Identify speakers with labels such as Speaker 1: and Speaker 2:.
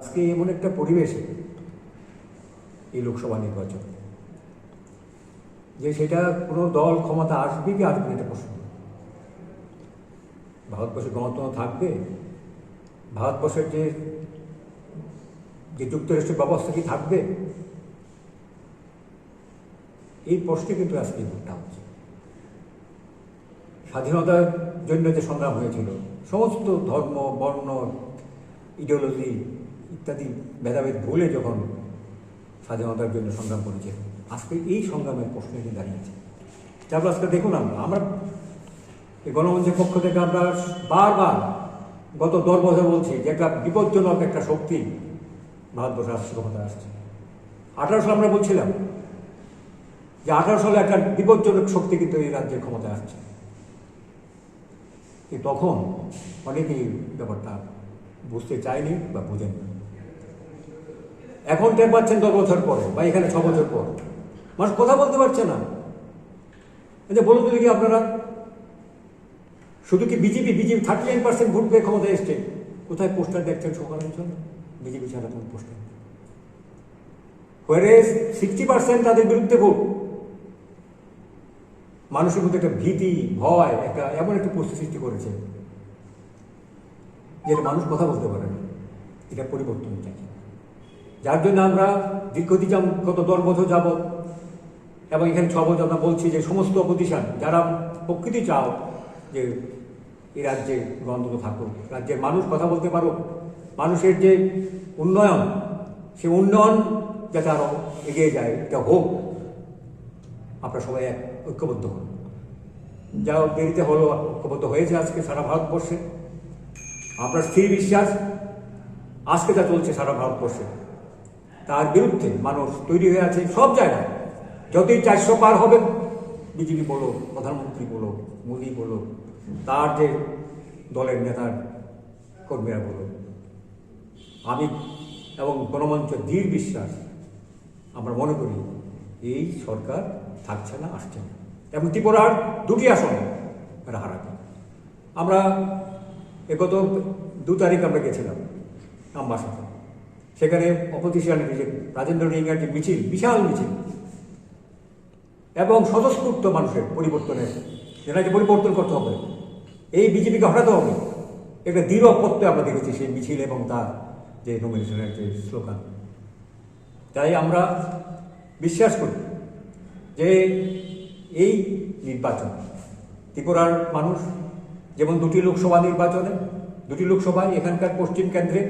Speaker 1: আজকে এমন একটা পরিবেশে এই লোকসভা নির্বাচন। যে সেটা কোনো দল ক্ষমতা আসবে কি আসবে এটা প্রশ্ন। ভারতবর্ষে গণতন্ত্র থাকবে, ভারতবর্ষের যে যে ব্যবস্থা কি থাকবে এই প্রশ্নে কিন্তু আজকে ভোটটা হচ্ছে। স্বাধীনতার জন্য যে সংগ্রাম হয়েছিল, সমস্ত ধর্ম, বর্ণ ইডিওলজি ইত্যাদি ভেদাভেদ ভুলে যখন স্বাধীনতার জন্য সংগ্রাম করেছে, আজকে এই সংগ্রামের প্রশ্ন এসে দাঁড়িয়েছে তারপর আজকে দেখুন আমরা আমরা এই গণমঞ্চের পক্ষ থেকে আমরা বারবার গত দশ বছর বলছি যে একটা বিপজ্জনক একটা শক্তি ভারতবর্ষে আসছে ক্ষমতায় আসছে। আঠারোশো আমরা বলছিলাম যে আঠারো সালে একটা বিপজ্জনক শক্তি কিন্তু এই রাজ্যের ক্ষমতায় আসছে। তখন অনেকেই ব্যাপারটা বুঝতে চায়নি বা বুঝেনি এখন টের পাচ্ছেন দশ বছর পরে বা এখানে ছ বছর পর। মানুষ কথা বলতে পারছে না। যে বলুন তো দেখি আপনারা, শুধু কি BJP BJP thirty nine percent vote পেয়ে ক্ষমতা এসছে? কোথায় পোস্টার দেখছেন সকালাঞ্চল বিজেপি ছাড়া কোনো পোস্টার হোয়ারে সিক্সটি পার্সেন্ট তাদের বিরুদ্ধে ভোট। মানুষের মধ্যে একটা ভীতি, ভয়, একটা এমন একটা পরিস্থিতি সৃষ্টি করেছে যেটা মানুষ কথা বলতে পারে না। এটা পরিবর্তন চাই যার জন্য আমরা দীর্ঘদিন গত দশ বছর যাব এবং এখানে ছ বছর আমরা বলছি যে সমস্ত প্রতিষ্ঠান যারা প্রকৃতি চাও যে এই রাজ্যে গণতন্ত্র থাকুক, রাজ্যের মানুষ কথা বলতে পারো মানুষের যে উন্নয়ন, সে উন্নয়ন যাতে আরও এগিয়ে যায়, এটা হোক আপনারা সবাই এক ঐক্যবদ্ধ হন। যা দেরিতে হলো, ঐক্যবদ্ধ হয়েছে আজকে সারা ভারতবর্ষে। আমরা স্থির বিশ্বাস, আজকে যা চলছে সারা ভারতবর্ষে। তার বিরুদ্ধে মানুষ তৈরি হয়ে আছে সব জায়গায়। যতই চারশো পার হবে বিজেপি বলো, প্রধানমন্ত্রী বলো, মোদী বলো, তার যে দলের নেতার কর্মীরা বলো, আমি এবং গণমঞ্চ দৃঢ় বিশ্বাস, আমরা মনে করি এই সরকার থাকছে না, আসছে না। এবং ত্রিপুরার দুটি আসন এরা হারাবে। আমরা গত দু তারিখ আমরা গেছিলাম আমবাসাতে। সেখানে অপোজিশনের যে রাজেন্দ্র রিঙ্গার যে মিছিল, বিশাল মিছিল। এবং স্বতঃস্ফূর্ত মানুষের পরিবর্তনের যেটাকে পরিবর্তন করতে হবে। এই বিজেপিকে হটাতে হবে। একটা দৃঢ় প্রত্যয় আমরা দেখেছি সেই মিছিল এবং তার যে নমিনেশনের যে স্লোগান তাই আমরা বিশ্বাস করি যে এই নির্বাচন ত্রিপুরার মানুষ যেমন দুটি লোকসভা নির্বাচনে দুটি লোকসভায় এখানকার পশ্চিম কেন্দ্রে